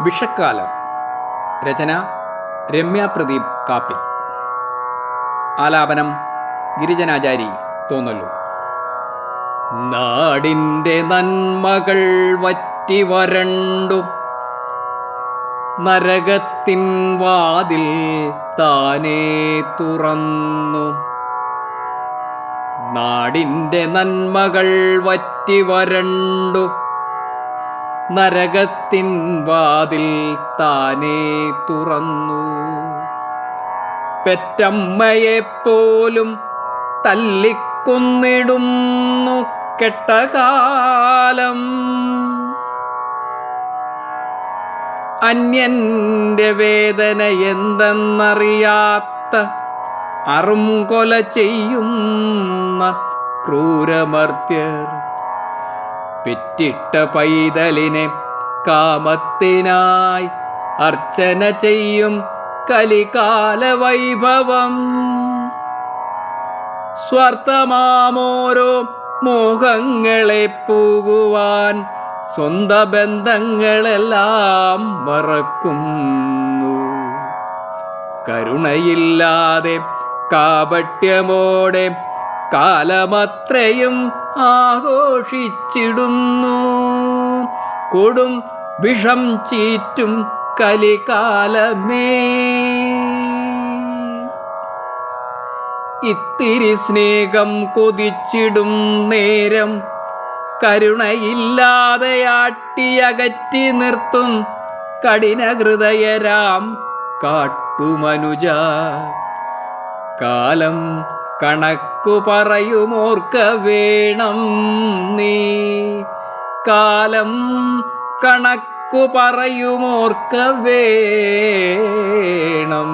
വിഷക്കാലം. രചന രമ്യ പ്രദീപ് കാപ്പി ആലാപനം ഗിരിജനാചാരി തോന്നല്ലു നാടിന്റെ നന്മകൾ വറ്റി വരണ്ടു. നരകത്തിൻ വാതിൽ താനേ തുറന്നു. നാടിന്റെ നന്മകൾ വറ്റി വരണ്ടു. നരകത്തിൻ വാതിൽ താനേ തുറന്നു. പെറ്റമ്മയെപ്പോലും തല്ലിക്കൊന്നിടുന്നു കെട്ടകാലം. അന്യന്റെ വേദന എന്തെന്നറിയാത്ത അറും കൊല ചെയ്യുന്ന ക്രൂരമർത്യർ പെറ്റിട്ട പൈതലിനെ കാമത്തിനായി അർച്ചന ചെയ്യും കലികാല വൈഭവം സ്വാർത്ഥമാമോരോ മോഹങ്ങളെ പോകുവാൻ സ്വന്ത ബന്ധങ്ങളെല്ലാം മറക്കുന്നു. കരുണയില്ലാതെ കാപട്യമോടെ കാലമത്രയും ആഘോഷിച്ചിടുന്നു. കൊടും വിഷം ചീറ്റും കലികാലമേ. ഇത്തിരി സ്നേഹം കൊതിച്ചിടും നേരം. കരുണയില്ലാതെ ആട്ടിയകറ്റി നിർത്തും കഠിന ഹൃദയരാം കാട്ടുമനുജ. കാലം കണക്കു പറയുമോർക്ക വേണം നീ. കാലം കണക്കു പറയുമോർക്ക വേണം.